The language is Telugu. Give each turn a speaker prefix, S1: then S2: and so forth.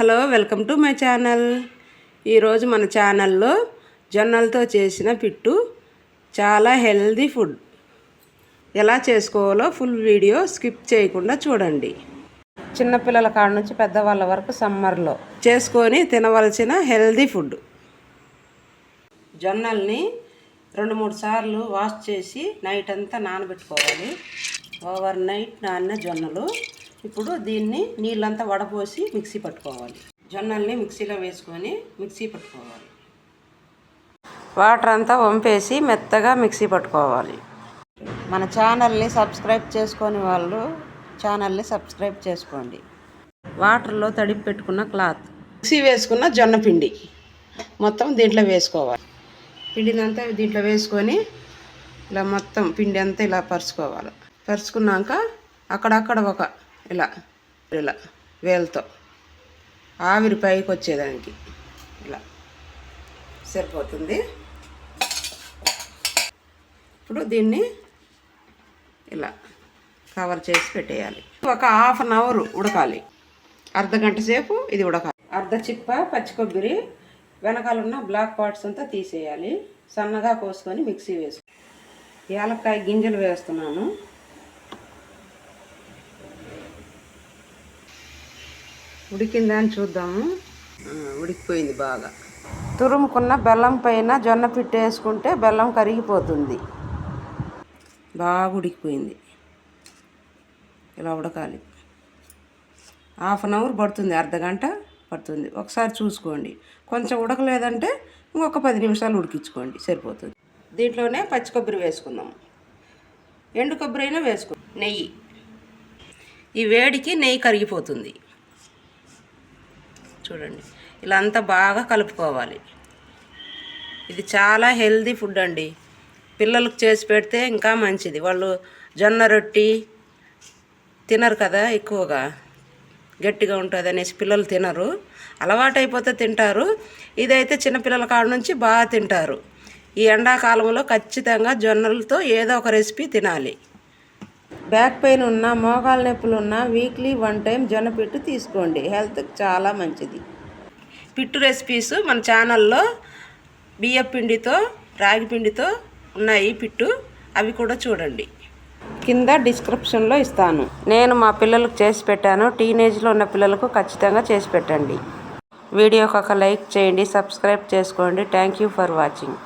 S1: Hello welcome to my channel. ఈరోజు మన ఛానల్లో జొన్నలతో చేసిన పిట్టు చాలా హెల్దీ ఫుడ్. ఎలా చేసుకోవాలో ఫుల్ వీడియో స్కిప్ చేయకుండా చూడండి. చిన్నపిల్లల కాడ నుంచి పెద్దవాళ్ళ వరకు సమ్మర్లో చేసుకొని తినవలసిన హెల్దీ ఫుడ్. జొన్నల్ని రెండు మూడు సార్లు వాష్ చేసి నైట్ అంతా నానబెట్టుకోవాలి. ఓవర్ నైట్ నానిన జొన్నలు ఇప్పుడు దీన్ని నీళ్ళంతా వడపోసి మిక్సీ పట్టుకోవాలి. జొన్నల్ని మిక్సీలో వేసుకొని మిక్సీ పట్టుకోవాలి. వాటర్ అంతా వంపేసి మెత్తగా మిక్సీ పట్టుకోవాలి. మన ఛానల్ని సబ్స్క్రైబ్ చేసుకొని వాళ్ళు ఛానల్ని సబ్స్క్రైబ్ చేసుకోండి. వాటర్లో తడిపి పెట్టుకున్న క్లాత్. మిక్సీ వేసుకున్న జొన్న పిండి మొత్తం దీంట్లో వేసుకోవాలి. పిండినంతా దీంట్లో వేసుకొని ఇలా మొత్తం పిండి అంతా ఇలా పరుచుకోవాలి. పరుచుకున్నాక అక్కడక్కడ ఒక ఇలా ఇలా వేలతో. ఆవిరి పైకి వచ్చేదానికి ఇలా సరిపోతుంది. ఇప్పుడు దీన్ని ఇలా కవర్ చేసి పెట్టేయాలి. ఒక హాఫ్ అన్ అవర్ ఉడకాలి. అర్ధ గంట సేపు ఇది ఉడకాలి. అర్ధ చిప్ప పచ్చి కొబ్బరి వెనకాల ఉన్న బ్లాక్ పార్ట్స్ అంతా తీసేయాలి. సన్నగా కోసుకొని మిక్సీ వేసుకో యాలక్కాయ గింజలు వేస్తున్నాను. ఉడికిందా అని చూద్దాము ఉడికిపోయింది బాగా. తురుముకున్న బెల్లం పైన జొన్న పిట్టు వేసుకుంటే బెల్లం కరిగిపోతుంది. బాగా ఉడికిపోయింది. ఇలా ఉడకాలి. హాఫ్ అన్ అవర్ పడుతుంది అర్ధ గంట పడుతుంది. ఒకసారి చూసుకోండి. కొంచెం ఉడకలేదంటే ఇంకొక పది నిమిషాలు ఉడికించుకోండి సరిపోతుంది. దీంట్లోనే పచ్చి కొబ్బరి వేసుకుందాం ఎండు కొబ్బరి అయినా వేసుకో నెయ్యి. ఈ వేడికి నెయ్యి కరిగిపోతుంది. చూడండి. ఇలా అంతా బాగా కలుపుకోవాలి. ఇది చాలా హెల్దీ ఫుడ్ అండి. పిల్లలకు చేసి పెడితే ఇంకా మంచిది. వాళ్ళు జొన్న రొట్టి తినరు కదా ఎక్కువగా. గట్టిగా ఉంటుంది అనేసి పిల్లలు తినరు. అలవాటైపోతే తింటారు. ఇదైతే చిన్నపిల్లల కాడ నుంచి బాగా తింటారు. ఈ ఎండాకాలంలో ఖచ్చితంగా జొన్నలతో ఏదో ఒక రెసిపీ తినాలి. బ్యాక్ పెయిన్ ఉన్న మోకాల నొప్పులు ఉన్న వీక్లీ వన్ టైం జొన్న పిట్టు తీసుకోండి. హెల్త్కి చాలా మంచిది. పిట్టు రెసిపీస్ మన ఛానల్లో బియ్య పిండితో రాగి పిండితో ఉన్నాయి పిట్టు. అవి కూడా చూడండి. కింద డిస్క్రిప్షన్లో ఇస్తాను. నేను మా పిల్లలకు చేసి పెట్టాను. టీనేజ్లో ఉన్న పిల్లలకు ఖచ్చితంగా చేసి పెట్టండి. వీడియోకి ఒక లైక్ చేయండి సబ్స్క్రైబ్ చేసుకోండి. Thank you for watching.